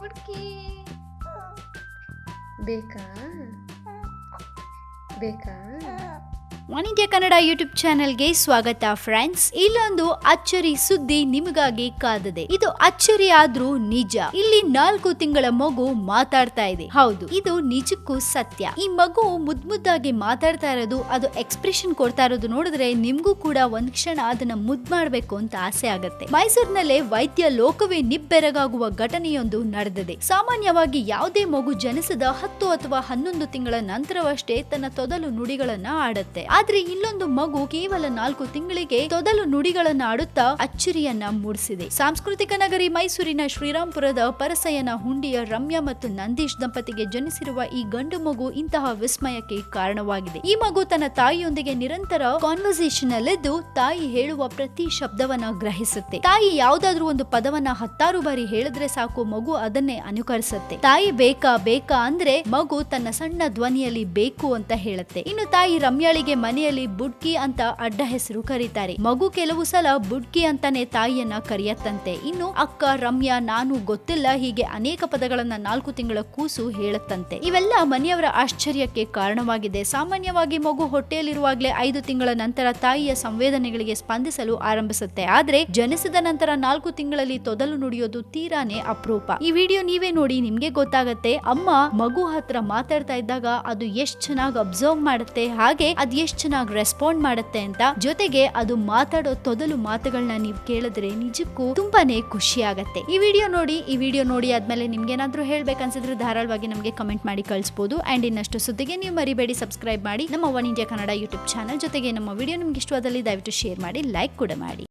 ಬುಡ್ಕಿ ಬೇಕಾ ಬೇಕಾ one India Kannada YouTube ಚಾನೆಲ್ಗೆ ಸ್ವಾಗತ ಫ್ರೆಂಡ್ಸ್. ಇಲ್ಲೊಂದು ಅಚ್ಚರಿ ಸುದ್ದಿ ನಿಮಗಾಗಿ ಕಾದದೆ. ಇದು ಅಚ್ಚರಿ ಆದ್ರೂ ನಿಜ. ಇಲ್ಲಿ ನಾಲ್ಕು ತಿಂಗಳ ಮಗು ಮಾತಾಡ್ತಾ ಇದೆ. ಹೌದು, ಇದು ನಿಜಕ್ಕೂ ಸತ್ಯ. ಈ ಮಗು ಮುದ್ ಮುದ್ದಾಗಿ ಮಾತಾಡ್ತಾ ಇರೋದು, ಅದು ಎಕ್ಸ್ಪ್ರೆಷನ್ ಕೊಡ್ತಾ ಇರೋದು ನೋಡಿದ್ರೆ ನಿಮ್ಗೂ ಕೂಡ ಒಂದ್ ಕ್ಷಣ ಅದನ್ನ ಮುದ್ ಮಾಡ್ಬೇಕು ಅಂತ ಆಸೆ ಆಗತ್ತೆ. ಮೈಸೂರಿನಲ್ಲೇ ವೈದ್ಯ ಲೋಕವೇ ನಿಬ್ಬೆರಗಾಗುವ ಘಟನೆಯೊಂದು ನಡೆದಿದೆ. ಸಾಮಾನ್ಯವಾಗಿ ಯಾವುದೇ ಮಗು ಜನಿಸಿದ ಹತ್ತು ಅಥವಾ ಹನ್ನೊಂದು ತಿಂಗಳ ನಂತರವಷ್ಟೇ ತನ್ನ ತೊದಲು ನುಡಿಗಳನ್ನ ಆಡುತ್ತೆ. ಆದ್ರೆ ಇಲ್ಲೊಂದು ಮಗು ಕೇವಲ ನಾಲ್ಕು ತಿಂಗಳಿಗೆ ತೊದಲು ನುಡಿಗಳನ್ನ ಆಡುತ್ತಾ ಅಚ್ಚರಿಯನ್ನ ಮೂಡಿಸಿದೆ. ಸಾಂಸ್ಕೃತಿಕ ನಗರಿ ಮೈಸೂರಿನ ಶ್ರೀರಾಂಪುರದ ಪರಸಯನ ಹುಂಡಿಯ ರಮ್ಯಾ ಮತ್ತು ನಂದೀಶ್ ದಂಪತಿಗೆ ಜನಿಸಿರುವ ಈ ಗಂಡು ಮಗು ಇಂತಹ ವಿಸ್ಮಯಕ್ಕೆ ಕಾರಣವಾಗಿದೆ. ಈ ಮಗು ತನ್ನ ತಾಯಿಯೊಂದಿಗೆ ನಿರಂತರ ಕಾನ್ವರ್ಸೇಷನ್ ಅಲ್ಲಿದ್ದು ತಾಯಿ ಹೇಳುವ ಪ್ರತಿ ಶಬ್ದವನ್ನ ಗ್ರಹಿಸುತ್ತೆ. ತಾಯಿ ಯಾವ್ದಾದ್ರೂ ಒಂದು ಪದವನ್ನ ಹತ್ತಾರು ಬಾರಿ ಹೇಳಿದ್ರೆ ಸಾಕು, ಮಗು ಅದನ್ನೇ ಅನುಕರಿಸುತ್ತೆ. ತಾಯಿ ಬೇಕಾ ಬೇಕಾ ಅಂದ್ರೆ ಮಗು ತನ್ನ ಸಣ್ಣ ಧ್ವನಿಯಲ್ಲಿ ಬೇಕು ಅಂತ ಹೇಳುತ್ತೆ. ಇನ್ನು ತಾಯಿ ರಮ್ಯಾಳಿಗೆ ಮನೆಯಲ್ಲಿ ಬುಡ್ಕಿ ಅಂತ ಅಡ್ಡ ಹೆಸರು ಕರೀತಾರೆ. ಮಗು ಕೆಲವು ಸಲ ಬುಡ್ಕಿ ಅಂತಾನೆ ತಾಯಿಯನ್ನ ಕರೆಯತ್ತಂತೆ. ಇನ್ನು ಅಕ್ಕ, ರಮ್ಯಾ, ನಾನು ಗೊತ್ತಿಲ್ಲ ಹೀಗೆ ಅನೇಕ ಪದಗಳನ್ನ ನಾಲ್ಕು ತಿಂಗಳ ಕೂಸು ಹೇಳುತ್ತಂತೆ. ಇವೆಲ್ಲ ಮನೆಯವರ ಆಶ್ಚರ್ಯಕ್ಕೆ ಕಾರಣವಾಗಿದೆ. ಸಾಮಾನ್ಯವಾಗಿ ಮಗು ಹೊಟ್ಟೆಯಲ್ಲಿರುವಾಗಲೇ ಐದು ತಿಂಗಳ ನಂತರ ತಾಯಿಯ ಸಂವೇದನೆಗಳಿಗೆ ಸ್ಪಂದಿಸಲು ಆರಂಭಿಸುತ್ತೆ. ಆದ್ರೆ ಜನಿಸಿದ ನಂತರ ನಾಲ್ಕು ತಿಂಗಳಲ್ಲಿ ತೊದಲು ನುಡಿಯೋದು ತೀರಾನೇ ಅಪರೂಪ. ಈ ವಿಡಿಯೋ ನೀವೇ ನೋಡಿ, ನಿಮ್ಗೆ ಗೊತ್ತಾಗತ್ತೆ, ಅಮ್ಮ ಮಗು ಹತ್ರ ಮಾತಾಡ್ತಾ ಇದ್ದಾಗ ಅದು ಎಷ್ಟ್ ಚೆನ್ನಾಗಿ ಅಬ್ಸರ್ವ್ ಮಾಡುತ್ತೆ. ಹಾಗೆ ಅದ್ ಎಷ್ಟ್ ಚೆನ್ನಾಗಿ ರೆಸ್ಪಾಂಡ್ ಮಾಡುತ್ತೆ ಅಂತ ಜೊತೆಗೆ ಅದು ಮಾತಾಡೋ ತೊದಲು ಮಾತುಗಳನ್ನ ನೀವು ಕೇಳಿದ್ರೆ ನಿಜಕ್ಕೂ ತುಂಬಾನೇ ಖುಷಿ ಆಗತ್ತೆ. ಈ ವಿಡಿಯೋ ನೋಡಿ, ಈ ವಿಡಿಯೋ ನೋಡಿ ಆದ್ಮೇಲೆ ನಿಮ್ಗೇನಾದ್ರೂ ಹೇಳ್ಬೇಕನ್ಸಿದ್ರೆ ಧಾರಾಳವಾಗಿ ನಮಗೆ ಕಮೆಂಟ್ ಮಾಡಿ ಕಳಿಸಬಹುದು ಅಂಡ್ ಇನ್ನಷ್ಟು ಸುದ್ದಿಗೆ ನೀವು ಮರಿಬೇಡಿ ಸಬ್ಸ್ಕ್ರೈಬ್ ಮಾಡಿ ನಮ್ಮ one India Kannada YouTube channel ಜೊತೆಗೆ ನಮ್ಮ ವಿಡಿಯೋ ನಿಮ್ಗೆ ಇಷ್ಟವಾದಲ್ಲಿ ದಯವಿಟ್ಟು ಶೇರ್ ಮಾಡಿ ಲೈಕ್ ಕೂಡ ಮಾಡಿ.